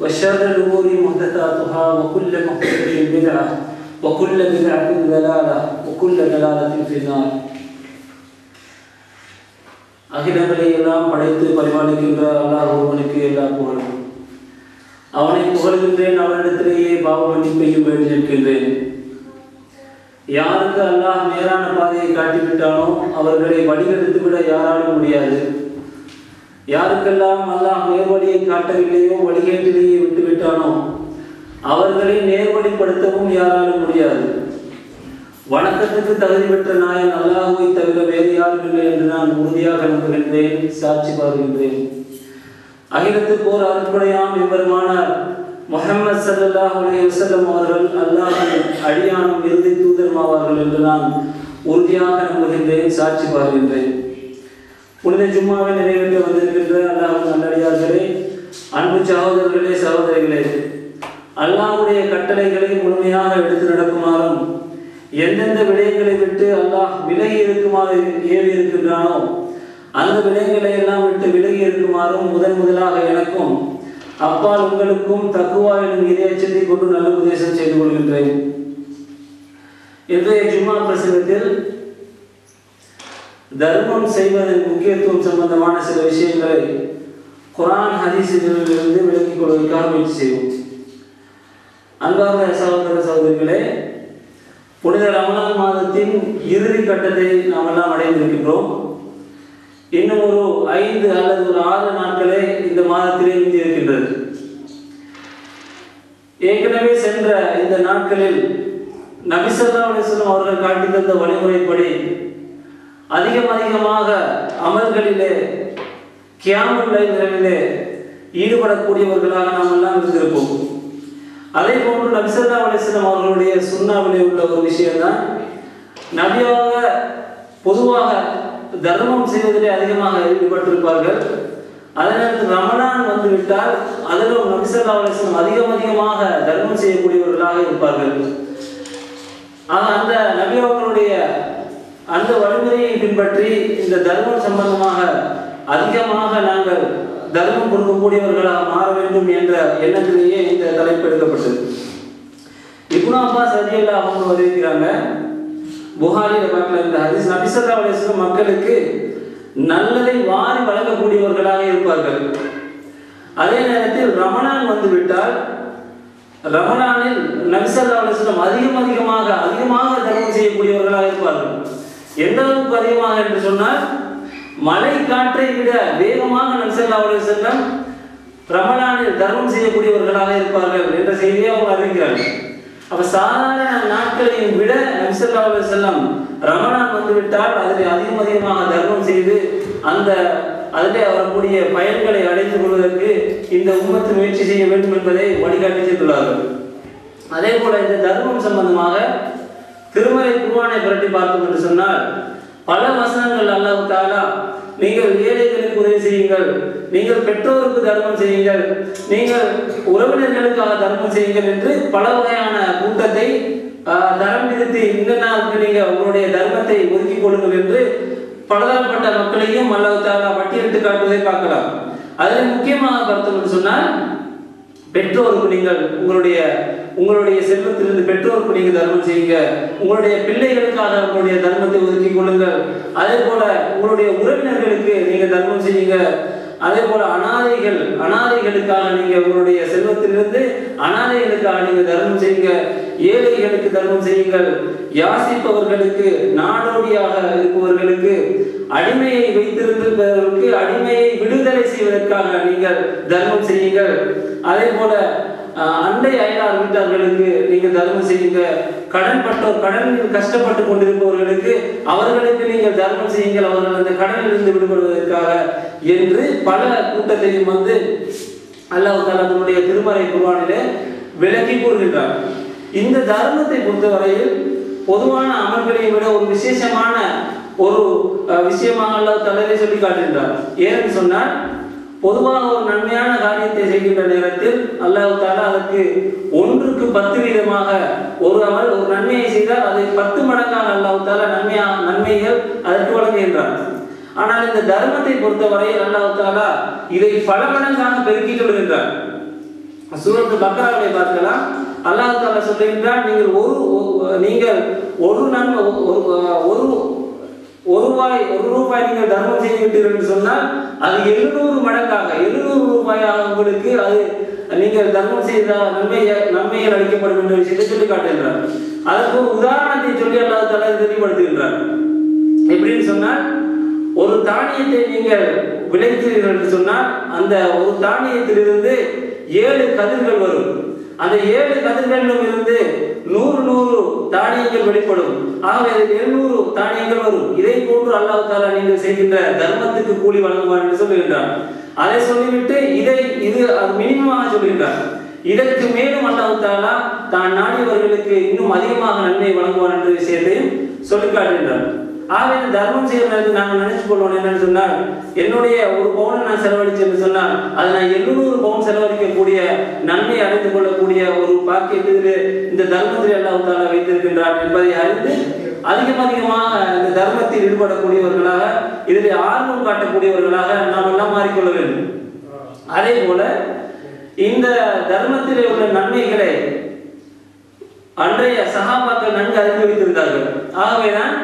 وشر الأمور محدثاتها وكل محدثة بدعة وكل بدعة ضلالة وكل ضلالة في النار அகிலங்களை எல்லாம் படைத்து பரிமாணிக்கின்ற அல்லாஹ் ஒருவனுக்கு எல்லா புகழும் அவனை புகழ்கின்றேன் அவனிடத்திலேயே பாவ மன்னிப்பையும் வேண்டி நிற்கின்றேன் யாருக்கு அல்லாஹ் நேரான பாதையை காட்டிவிட்டானோ அவர்களை வழிகெடுத்து விட யாராலும் முடியாது யாருக்கெல்லாம் அல்லாஹ் நேர்வழியை காட்டவில்லையோ வழிகேட்டிலேயே விட்டு விட்டானோ அவர்களை நேர்வழிப்படுத்தவும் யாராலும் முடியாது. வணக்கத்துக்கு தகுதி பெற்ற நாயன் அல்லாஹுவை தவிர வேறு யாரும் இல்லை என்று நான் உறுதியாக நம்புகின்றேன் சாட்சி பாருகின்றேன். அகிலத்துக்கு ஓர் அருட்படையாம் இவருமானார் முகமது சல்லாஹ் அலையம் அவர்கள் அல்லாஹின் அடியானும் இறுதி தூதர்மாவார்கள் என்று நான் உறுதியாக நம்புகின்றேன் சாட்சி பாருகின்றேன். புனித ஜும்மாவை நிறைவேற்றி வந்திருக்கின்ற அல்லாஹ் நல்லடியார்களே அன்பு சகோதரர்களே சகோதரிகளே அல்லாஹுடைய கட்டளைகளை முழுமையாக எடுத்து நடக்குமாறும் எந்தெந்த விடயங்களை விட்டு அல்லாஹ் விலகி இருக்குமாறு ஏறி இருக்கின்றானோ அந்த விடயங்களை எல்லாம் விட்டு விலகி இருக்குமாறும் முதன் முதலாக எனக்கும் அப்பால் உங்களுக்கும் தக்குவா எனும் இதயச்சத்தை கொண்டு நல்ல உபதேசம் செய்து கொள்கின்றேன். இன்றைய ஜும்மா பிரசங்கத்தில் தர்மம் செய்வதன் முக்கியத்துவம் சம்பந்தமான சில விஷயங்களை குரான் ஹதீசிலிருந்து விளக்கிக் கொள்வதற்காக முயற்சி செய்வோம். அன்பார்ந்த சகோதர சகோதரிகளே புனித ரமலான் மாதத்தின் இறுதி கட்டத்தை நாம் எல்லாம் அடைந்திருக்கின்றோம். இன்னும் ஒரு ஐந்து அல்லது ஒரு ஆறு நாட்களே இந்த மாதத்திலே மிஞ்சி இருக்கின்றது ஏற்கனவே சென்ற இந்த நாட்களில் நபிசல்லா அலிஸ்லாம் அவர்கள் காட்டி தந்த வழிமுறைப்படி அதிகம் அதிகமாக அமல்களிலே கியாமுல்லைகளிலே ஈடுபடக்கூடியவர்களாக நாம் எல்லாம் இருந்திருப்போம். அதே போன்று நபிசல்லா அலிஸ்லாம் அவர்களுடைய சுண்ணாவிலே உள்ள ஒரு விஷயம்தான் நபியாக பொதுவாக தர்மம் செய்வதிலே அதிகமாக ஈடுபட்டிருப்பார்கள். அதனால் ரமணான் வந்து விட்டால் அதிலும் நபிசல்லா அலிஸ்லாம் அதிகம் அதிகமாக தர்மம் செய்யக்கூடியவர்களாக இருப்பார்கள். ஆக அந்த நபி அவர்களுடைய அந்த வழிமுறையை பின்பற்றி இந்த தர்மம் சம்பந்தமாக அதிகமாக நாங்கள் தர்மம் கொடுக்கக்கூடியவர்களாக மாற வேண்டும் என்ற எண்ணத்திலேயே இந்த தலைப்பு எடுக்கப்பட்டது. இப்னு அப்பாஸ் ரதியல்லா அவங்க வருகிறாங்க. புகாரியில் பார்க்கல இந்த ஹரிஸ் நபிசல்லா அலிஸ்லாம் மக்களுக்கு நல்லதை வாரி வழங்கக்கூடியவர்களாக இருப்பார்கள். அதே நேரத்தில் ரமணான் வந்துவிட்டால் ரமணானில் நபிசல்லா அலிஸ்லாம் அதிகம் அதிகமாக அதிகமாக தர்மம் செய்யக்கூடியவர்களாக இருப்பார்கள். எந்த அளவுக்கு அதிகமாக என்று சொன்னால் மழை காற்றை விட வேகமாக நபிசல்லா செல்லம் ரமணானில் தர்மம் செய்யக்கூடியவர்களாக இருப்பார்கள் என்ற செய்தியை அவங்க அறிவிக்கிறார்கள். அப்ப சாதாரண நாட்களையும் விட நபிசல்லா செல்லம் ரமணான் வந்துவிட்டால் அதில் அதிகம் அதிகமாக தர்மம் செய்து அந்த அதிலே வரக்கூடிய பயன்களை அடைந்து கொள்வதற்கு இந்த உம்மத்து முயற்சி செய்ய வேண்டும் என்பதை வழிகாட்டி செய்துள்ளார்கள். அதே போல இந்த தர்மம் சம்பந்தமாக திருமலை குர்வானை புரட்டி பார்த்தோம் என்று சொன்னால் பல வசனங்கள் அல்லாஹு தாலா நீங்கள் ஏழைகளுக்கு உதவி செய்யுங்கள் நீங்கள் பெற்றோருக்கு தர்மம் செய்யுங்கள் நீங்கள் உறவினர்களுக்காக தர்மம் செய்யுங்கள் என்று பல வகையான கூட்டத்தை தரம் விதித்து இந்த நாளுக்கு நீங்க உங்களுடைய தர்மத்தை ஒதுக்கிக் கொள்ளுங்கள் என்று பலதரப்பட்ட மக்களையும் அல்லாஹு தாலா பட்டியலிட்டு காட்டுவதை பார்க்கலாம். அதில் முக்கியமாக பார்த்தோம்னு சொன்னால் பெற்றோருக்கு நீங்கள் உங்களுடைய உங்களுடைய செல்வத்திலிருந்து பெற்றோருக்கு நீங்க தர்மம் செய்யுங்க. உங்களுடைய பிள்ளைகளுக்காக உங்களுடைய தர்மத்தை ஒதுக்கி கொள்ளுங்கள். அதே போல உங்களுடைய உறவினர்களுக்கு நீங்க தர்மம் செய்யுங்க. அதே போல அனாதைகள் அனாதைகளுக்காக நீங்க உங்களுடைய செல்வத்திலிருந்து அனாதைகளுக்காக நீங்க தர்மம் செய்யுங்க. ஏழைகளுக்கு தர்மம் செய்யுங்கள். யாசிப்பவர்களுக்கு நாடோடியாக இருப்பவர்களுக்கு அடிமையை வைத்திருந்தவர்களுக்கு அடிமையை விடுதலை செய்வதற்காக நீங்கள் தர்மம் செய்யுங்கள். அதே போல அண்டை அயலார் வீட்டார்களுக்கு நீங்கள் தர்மம் செய்யுங்க. கடன் பட்டோர் கடனில் கஷ்டப்பட்டு கொண்டிருப்பவர்களுக்கு அவர்களுக்கு நீங்கள் தர்மம் செய்யுங்கள். அவர்கள் அந்த கடனில் இருந்து விடுபடுவதற்காக என்று பல கூட்டத்தையும் வந்து அல்லாஹ் அதனுடைய தன்னுடைய திருமறை குர்வானிலே விளக்கி கூறுகின்றார். இந்த தர்மத்தை பொறுத்தவரையில் பொதுவான அமல்களை விட ஒரு விசேஷமான ஒரு விஷயமாக அல்லாஹ் தலைவரை சொல்லி காட்டுகின்றார். ஏன்னு சொன்னால் பொதுவாக ஒரு நன்மையான காரியத்தை செய்கின்ற நேரத்தில் அல்லாஹ் தாலா ஒன்றுக்கு பத்து வீதமாக ஒரு அமல் ஒரு நன்மையை செய்தால் அதை பத்து மடங்காக அல்லாஹ் நன்மையா நன்மைகள் அதற்கு வழங்குகின்றார் ஆனால் இந்த தர்மத்தை பொறுத்தவரை அல்லாஹ் இதை பல மடங்காக பெருக்கிக் கொள்கின்றார் சூரத்து பக்ராவை பார்க்கலாம். அல்லாஹ் தாலா சொல்லுகின்றார் நீங்கள் ஒரு நீங்கள் ஒரு நன்மை ஒரு ஒரு ஒரு ரூபாய் ஒரு ரூபாய் நீங்கள் தர்மம் செய்து விட்டீர்கள் என்று சொன்னால் அது எழுநூறு மடங்காக எழுநூறு ரூபாயாக உங்களுக்கு அது நீங்கள் தர்மம் செய்தால் நன்மை நன்மைகள் அளிக்கப்படும் என்ற விஷயத்தை சொல்லி காட்டுகின்றார். அதற்கு உதாரணத்தை சொல்லி அல்லாத தலை தெளிவுபடுத்துகின்றார். எப்படின்னு சொன்னால் ஒரு தானியத்தை நீங்கள் விளைத்தீர்கள் என்று சொன்னால் அந்த ஒரு தானியத்திலிருந்து ஏழு கதிர்கள் வரும். அந்த ஏழு கதிர்களிலும் இருந்து நூறு நூறு தானியங்கள் வெளிப்படும். ஆகவே அதில் எழுநூறு தானியங்கள் வரும். இதை போன்று அல்லாஹ் தாலா நீங்கள் செய்கின்ற தர்மத்துக்கு கூலி வழங்குவார் என்று சொல்லுகின்றார். அதை சொல்லிவிட்டு இதை இது அது மினிமமாக சொல்லியிருக்கார். இதற்கு மேலும் அல்லாஹ் தாலா தான் நாடியவர்களுக்கு இன்னும் அதிகமாக நன்மை வழங்குவார் என்ற விஷயத்தையும் சொல்லி காட்டுகின்றார் ஆகவே இந்த தர்மம் செய்யறது நாங்கள் நினைச்சு கொள்வோம் என்னன்னு சொன்னால் என்னுடைய ஒரு பவுனை நான் செலவழிச்சு என்று சொன்னால் அது நான் எழுநூறு நன்மை அறிந்து கொள்ளக்கூடிய ஒரு பாக்கியத்திலே இந்த தர்மத்தில் அல்லாஹ் தாலா வைத்திருக்கின்றார் என்பதை அறிந்து அதிகம் அதிகமாக இந்த தர்மத்தில் ஈடுபடக்கூடியவர்களாக இதில் ஆர்வம் காட்டக்கூடியவர்களாக நாம் எல்லாம் மாறிக்கொள்ள வேண்டும். அதே போல இந்த தர்மத்திலே உள்ள நன்மைகளை அன்றைய சகாபாக்கள் நன்கு அறிந்து வைத்திருந்தார்கள். ஆகவேதான்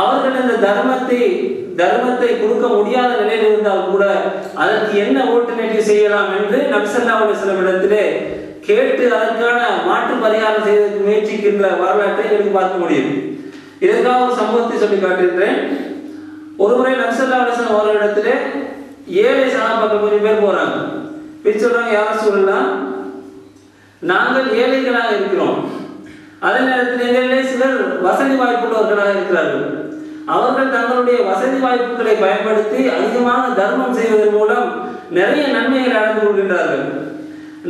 அவர்கள் இந்த தர்மத்தை தர்மத்தை கொடுக்க முடியாத நிலையில் இருந்தால் கூட அதற்கு என்ன ஓட்டுநேட்டிவ் செய்யலாம் என்று நபிசல்லா அலுவலம் இடத்திலே கேட்டு அதற்கான மாற்று பரிகாரம் செய்வதற்கு முயற்சிக்கின்ற வரலாற்றை எனக்கு பார்க்க முடியும் இதற்காக ஒரு சம்பவத்தை சொல்லி காட்டுகின்றேன் ஒருமுறை நபிசல்லா அலுவலம் அவர்களிடத்திலே ஏழை சகாபாக்கள் கொஞ்சம் பேர் போறாங்க. பின் சொல்றாங்க யாரும் சொல்லலாம் நாங்கள் ஏழைகளாக இருக்கிறோம். அதே நேரத்தில் எங்களிலே சிலர் வசதி வாய்ப்புள்ளவர்களாக இருக்கிறார்கள். அவர்கள் தங்களுடைய வசதி வாய்ப்புகளை பயன்படுத்தி அதிகமான தர்மம் செய்வதன் மூலம் நிறைய நன்மைகளை அடைந்து கொள்கின்றார்கள்.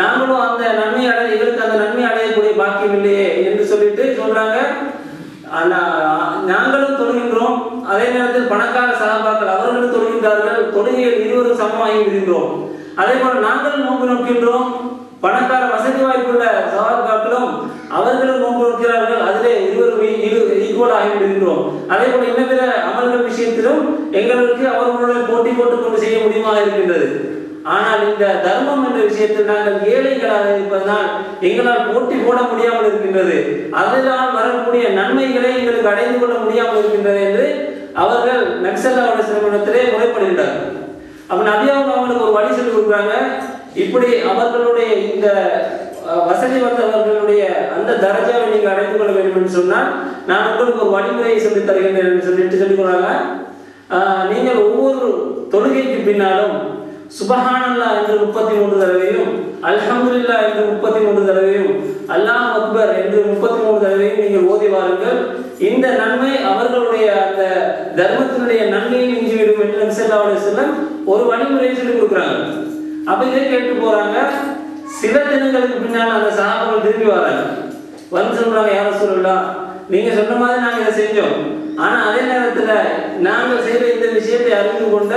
நாங்களும் அந்த நன்மை அடைய இவருக்கு அந்த நன்மை அடையக்கூடிய பாக்கியம் இல்லையே என்று சொல்லிட்டு சொல்றாங்க. நாங்களும் தொழுகின்றோம். அதே நேரத்தில் பணக்கார சகாபாக்கள் அவர்களும் தொழுகின்றார்கள். தொழுகையில் இருவரும் சமமாகி விடுகின்றோம். அதே போல நாங்களும் நோக்கி நோக்கின்றோம். சேர்த்து நாங்கள் ஏழைகளாக இருப்பதனால் எங்களால் போட்டி போட முடியாமல் இருக்கின்றது. அதனால் வரக்கூடிய நன்மைகளை எங்களுக்கு அடைந்து கொள்ள முடியாமல் இருக்கின்றது என்று அவர்கள் நக்சல்லாவோட சிறுவனத்திலே முறைப்படுகின்றார்கள் அப்ப நபியாவும் அவங்களுக்கு ஒரு வழி சொல்லி கொடுக்குறாங்க. இப்படி அவர்களுடைய இந்த வசதி வந்தவர்களுடைய அந்த தரஜாவை நீங்க அடைந்து கொள்ள வேண்டும் என்று சொன்னால் நான் உங்களுக்கு ஒரு வழிமுறையை சொல்லி தருகின்றேன் என்று சொல்லிட்டு சொல்லி கொடுறாங்க ஆஹ், நீங்கள் ஒவ்வொரு தொழுகைக்கு பின்னாலும் சுபஹானல்லா என்று முப்பத்தி மூன்று தடவையும் அல்ஹம்துலில்லா என்று முப்பத்தி மூன்று தடவையும் அல்லாஹ் அக்பர் என்று முப்பத்தி மூணு தடவையும் நீங்கள் ஓதி வாருங்கள். இந்த நன்மை அவர்களுடைய அந்த தர்மத்தினுடைய நன்மையை மிஞ்சிவிடும் என்று நபிசல்லா செல்லம் ஒரு வழிமுறையை சொல்லி கொடுக்குறாங்க. அப்ப இதை கேட்டு போறாங்க. சில தினங்களுக்கு பின்னால் அந்த சகாபாக்கள் திரும்பி வராங்க. வந்து சொல்றாங்க யார சொல்லலாம் நீங்க சொன்ன மாதிரி நாங்க இதை செஞ்சோம். ஆனா அதே நேரத்துல நாங்கள் செய்த இந்த விஷயத்தை அறிந்து கொண்ட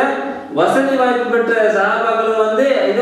வசதி வாய்ப்பு பெற்ற சகாபாக்களும் வந்து இது